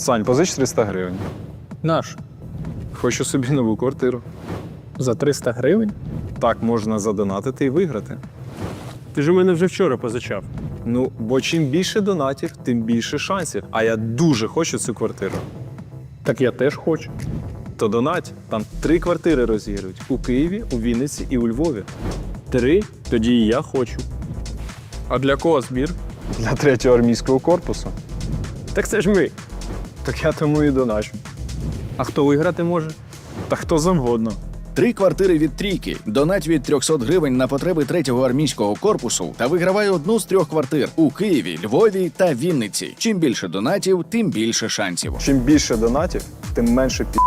Сань, позич 300 гривень. Наш Хочу собі нову квартиру. за 300 гривень. Так можна задонатити і виграти. Ти ж у мене вже вчора позичав. Ну, бо чим більше донатів, тим більше шансів. А я дуже хочу цю квартиру. Так я теж хочу. То донать, там три квартири розігрують у Києві, у Вінниці і у Львові. Три, тоді і я хочу. А для кого збір? Для третього армійського корпусу. Так це ж ми. Так я тому і доначу. А хто виграти може? Та хто завгодно. Три квартири від трійки. Донать від 300 гривень на потреби третього армійського корпусу та вигравай одну з трьох квартир у Києві, Львові та Вінниці. Чим більше донатів, тим більше шансів. Чим більше донатів, тим менше пі.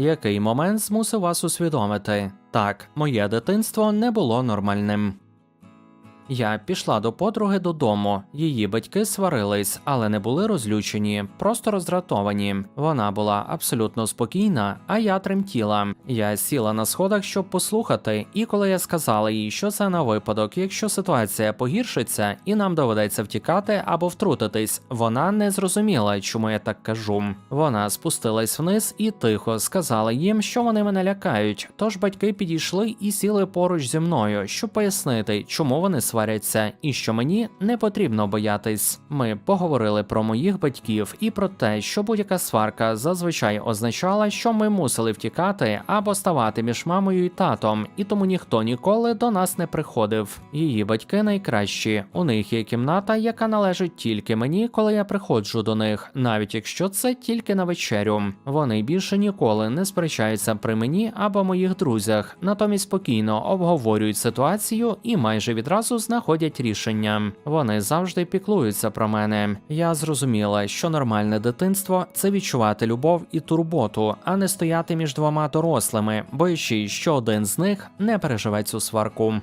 Який момент змусив вас усвідомити? Так, моє дитинство не було нормальним. Я пішла до подруги додому. Її батьки сварились, але не були розлючені, просто роздратовані. Вона була абсолютно спокійна, а я тремтіла. Я сіла на сходах, щоб послухати, і коли я сказала їй, що це на випадок, якщо ситуація погіршиться і нам доведеться втікати або втрутитись, вона не зрозуміла, чому я так кажу. Вона спустилась вниз і тихо сказала їм, що вони мене лякають. Тож батьки підійшли і сіли поруч зі мною, щоб пояснити, чому вони сваряться, і що мені не потрібно боятись. Ми поговорили про моїх батьків і про те, що будь-яка сварка зазвичай означала, що ми мусили втікати або ставати між мамою і татом, і тому ніхто ніколи до нас не приходив. Її батьки найкращі. У них є кімната, яка належить тільки мені, коли я приходжу до них, навіть якщо це тільки на вечерю. Вони більше ніколи не сперечаються при мені або моїх друзях, натомість спокійно обговорюють ситуацію і майже відразу знаходять рішення. Вони завжди піклуються про мене. Я зрозуміла, що нормальне дитинство це відчувати любов і турботу, а не стояти між двома дорослими, боячись, що один з них не переживе цю сварку.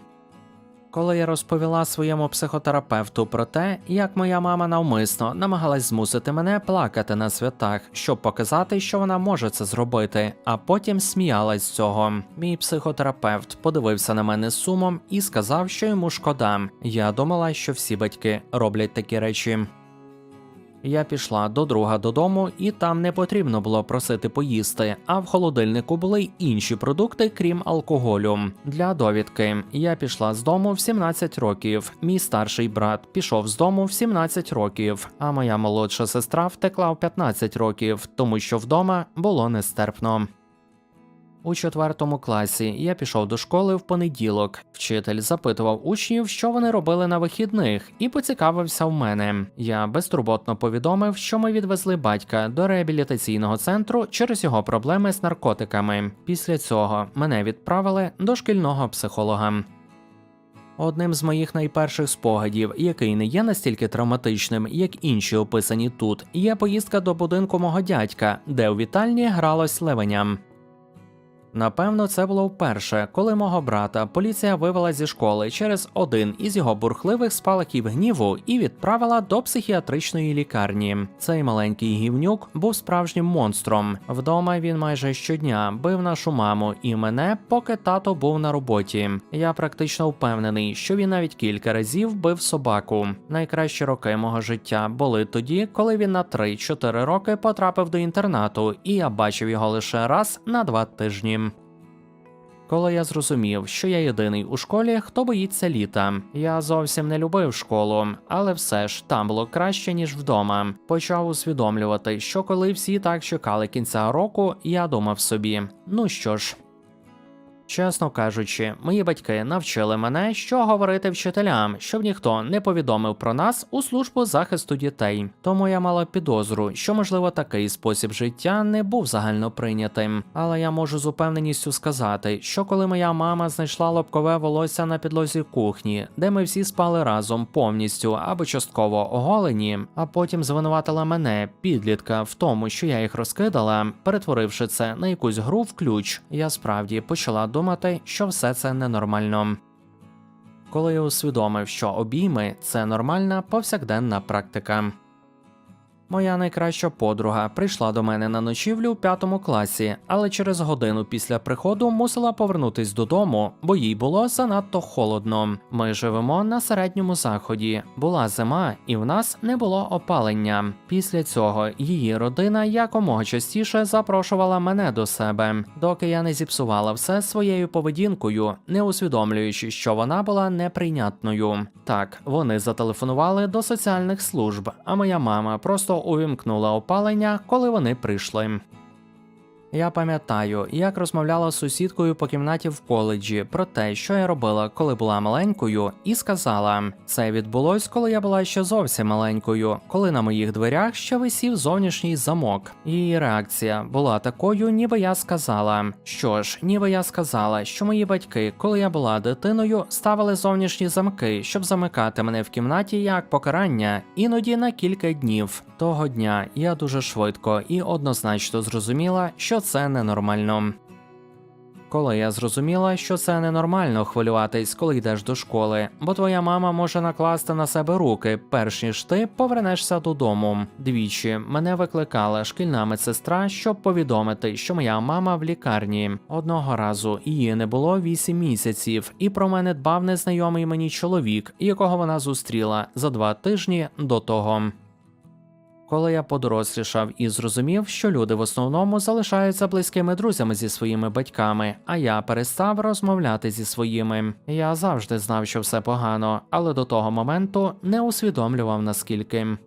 Коли я розповіла своєму психотерапевту про те, як моя мама навмисно намагалась змусити мене плакати на святах, щоб показати, що вона може це зробити, а потім сміялась з цього. Мій психотерапевт подивився на мене з сумом і сказав, що йому шкода. Я думала, що всі батьки роблять такі речі. Я пішла до друга додому, і там не потрібно було просити поїсти. А в холодильнику були й інші продукти, крім алкоголю. Для довідки я пішла з дому в 17 років. Мій старший брат пішов з дому в 17 років, а моя молодша сестра втекла в 15 років, тому що вдома було нестерпно. У четвертому класі я пішов до школи в понеділок. Вчитель запитував учнів, що вони робили на вихідних, і поцікавився в мене. Я безтурботно повідомив, що ми відвезли батька до реабілітаційного центру через його проблеми з наркотиками. Після цього мене відправили до шкільного психолога. Одним з моїх найперших спогадів, який не є настільки травматичним, як інші описані тут, є поїздка до будинку мого дядька, де у вітальні гралось левеня. Напевно, це було вперше, коли мого брата поліція вивела зі школи через один із його бурхливих спалахів гніву і відправила до психіатричної лікарні. Цей маленький гівнюк був справжнім монстром. Вдома він майже щодня бив нашу маму і мене, поки тато був на роботі. Я практично впевнений, що він навіть кілька разів бив собаку. Найкращі роки мого життя були тоді, коли він на 3-4 роки потрапив до інтернату, і я бачив його лише раз на два тижні. Коли я зрозумів, що я єдиний у школі, хто боїться літа. Я зовсім не любив школу, але все ж там було краще ніж вдома. Почав усвідомлювати, що коли всі так чекали кінця року, я думав собі: ну що ж. Чесно кажучи, мої батьки навчили мене, що говорити вчителям, щоб ніхто не повідомив про нас у службу захисту дітей. Тому я мала підозру, що можливо такий спосіб життя не був загально прийнятим. Але я можу з упевненістю сказати, що коли моя мама знайшла лобкове волосся на підлозі кухні, де ми всі спали разом повністю або частково оголені, а потім звинуватила мене, підлітка, в тому, що я їх розкидала, перетворивши це на якусь гру в ключ, я справді почала думати, що все це ненормально. Коли я усвідомив, що обійми це нормальна повсякденна практика. Моя найкраща подруга прийшла до мене на ночівлю у п'ятому класі, але через годину після приходу мусила повернутись додому, бо їй було занадто холодно. Ми живемо на середньому заході. Була зима, і в нас не було опалення. Після цього її родина якомога частіше запрошувала мене до себе, доки я не зіпсувала все своєю поведінкою, не усвідомлюючи, що вона була неприйнятною. Так, вони зателефонували до соціальних служб, а моя мама просто увімкнула опалення, коли вони прийшли. Я пам'ятаю, як розмовляла з сусідкою по кімнаті в коледжі про те, що я робила, коли була маленькою, і сказала: це відбулось, коли я була ще зовсім маленькою, коли на моїх дверях ще висів зовнішній замок. Її реакція була такою, ніби я сказала. Що ж, ніби я сказала, що мої батьки, коли я була дитиною, ставили зовнішні замки, щоб замикати мене в кімнаті як покарання, іноді на кілька днів. Того дня я дуже швидко і однозначно зрозуміла, що це ненормально. Коли я зрозуміла, що це ненормально хвилюватись, коли йдеш до школи, бо твоя мама може накласти на себе руки, перш ніж ти повернешся додому. Двічі мене викликала шкільна медсестра, щоб повідомити, що моя мама в лікарні. Одного разу її не було 8 місяців, і про мене дбав незнайомий мені чоловік, якого вона зустріла за два тижні до того. Коли я подорослішав і зрозумів, що люди в основному залишаються близькими друзями зі своїми батьками, а я перестав розмовляти зі своїми. Я завжди знав, що все погано, але до того моменту не усвідомлював наскільки.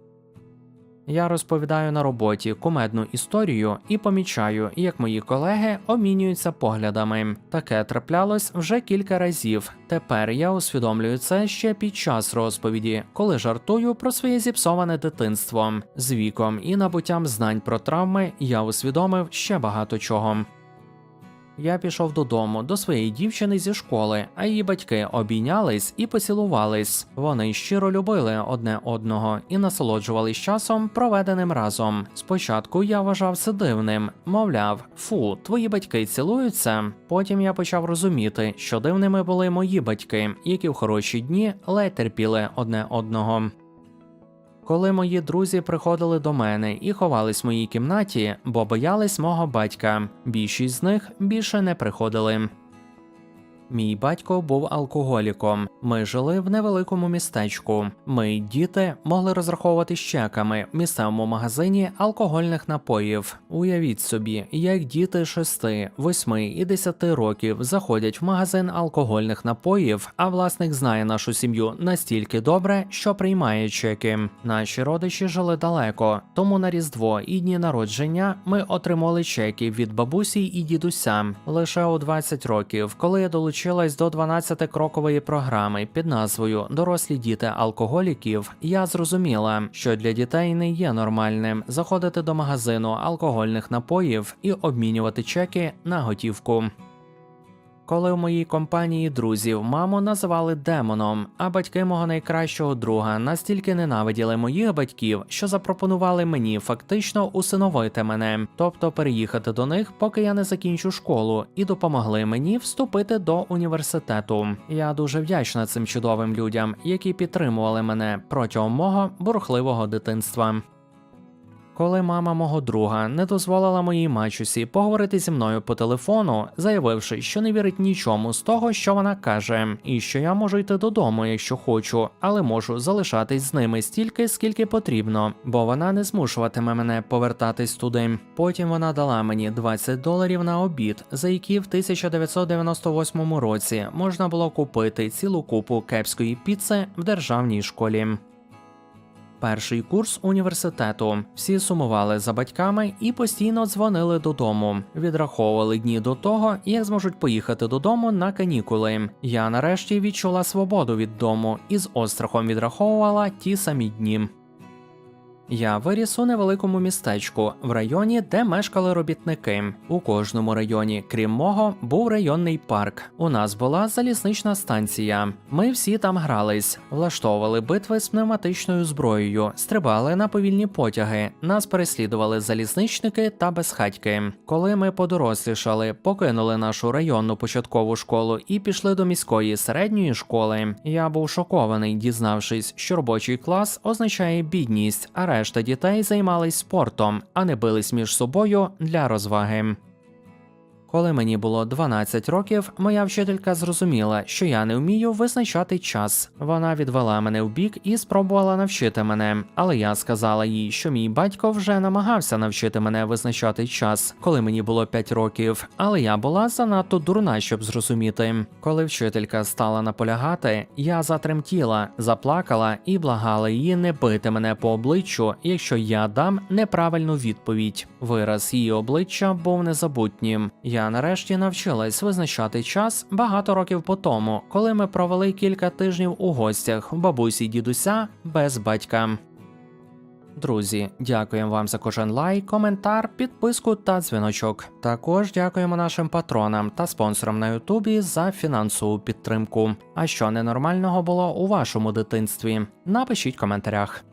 Я розповідаю на роботі кумедну історію і помічаю, як мої колеги обмінюються поглядами. Таке траплялось вже кілька разів. Тепер я усвідомлюю це ще під час розповіді, коли жартую про своє зіпсоване дитинство. З віком і набуттям знань про травми я усвідомив ще багато чого. Я пішов додому до своєї дівчини зі школи, а її батьки обійнялись і поцілувались. Вони щиро любили одне одного і насолоджувались часом, проведеним разом. Спочатку я вважав це дивним, мовляв, фу, твої батьки цілуються. Потім я почав розуміти, що дивними були мої батьки, які в хороші дні ледь терпіли одне одного. Коли мої друзі приходили до мене і ховались в моїй кімнаті, бо боялись мого батька, більшість з них більше не приходили. Мій батько був алкоголіком. Ми жили в невеликому містечку. Ми, діти, могли розраховувати чеками в місцевому магазині алкогольних напоїв. Уявіть собі, як діти 6, 8 і 10 років заходять в магазин алкогольних напоїв, а власник знає нашу сім'ю настільки добре, що приймає чеки. Наші родичі жили далеко, тому на Різдво і дні народження ми отримали чеки від бабусі і дідуся лише у 20 років, коли я долучилась до 12-крокової програми під назвою Дорослі діти алкоголіків. Я зрозуміла, що для дітей не є нормальним заходити до магазину алкогольних напоїв і обмінювати чеки на готівку. Коли в моїй компанії друзів маму називали демоном, а батьки мого найкращого друга настільки ненавиділи моїх батьків, що запропонували мені фактично усиновити мене, тобто переїхати до них, поки я не закінчу школу, і допомогли мені вступити до університету. Я дуже вдячна цим чудовим людям, які підтримували мене протягом мого бурхливого дитинства. Коли мама мого друга не дозволила моїй мачусі поговорити зі мною по телефону, заявивши, що не вірить нічому з того, що вона каже, і що я можу йти додому, якщо хочу, але можу залишатись з ними стільки, скільки потрібно, бо вона не змушуватиме мене повертатись туди. Потім вона дала мені 20 доларів на обід, за які в 1998 році можна було купити цілу купу кепської піци в державній школі. Перший курс університету. Всі сумували за батьками і постійно дзвонили додому. Відраховували дні до того, як зможуть поїхати додому на канікули. Я нарешті відчула свободу від дому і з острахом відраховувала ті самі дні. Я виріс у невеликому містечку в районі, де мешкали робітники. У кожному районі, крім мого, був районний парк. У нас була залізнична станція. Ми всі там грались, влаштовували битви з пневматичною зброєю, стрибали на повільні потяги. Нас переслідували залізничники та безхатьки. Коли ми подорослішали, покинули нашу районну початкову школу і пішли до міської середньої школи. Я був шокований, дізнавшись, що робочий клас означає бідність, а решта дітей займались спортом, а не бились між собою для розваги. Коли мені було 12 років, моя вчителька зрозуміла, що я не вмію визначати час. Вона відвела мене в бік і спробувала навчити мене. Але я сказала їй, що мій батько вже намагався навчити мене визначати час, коли мені було 5 років. Але я була занадто дурна, щоб зрозуміти. Коли вчителька стала наполягати, я затремтіла, заплакала і благала її не бити мене по обличчю, якщо я дам неправильну відповідь. Вираз її обличчя був незабутнім. Я нарешті навчилась визначати час багато років по тому, коли ми провели кілька тижнів у гостях бабусі й дідуся без батька. Друзі, дякуємо вам за кожен лайк, коментар, підписку та дзвіночок. Також дякуємо нашим патронам та спонсорам на Ютубі за фінансову підтримку. А що ненормального було у вашому дитинстві? Напишіть в коментарях.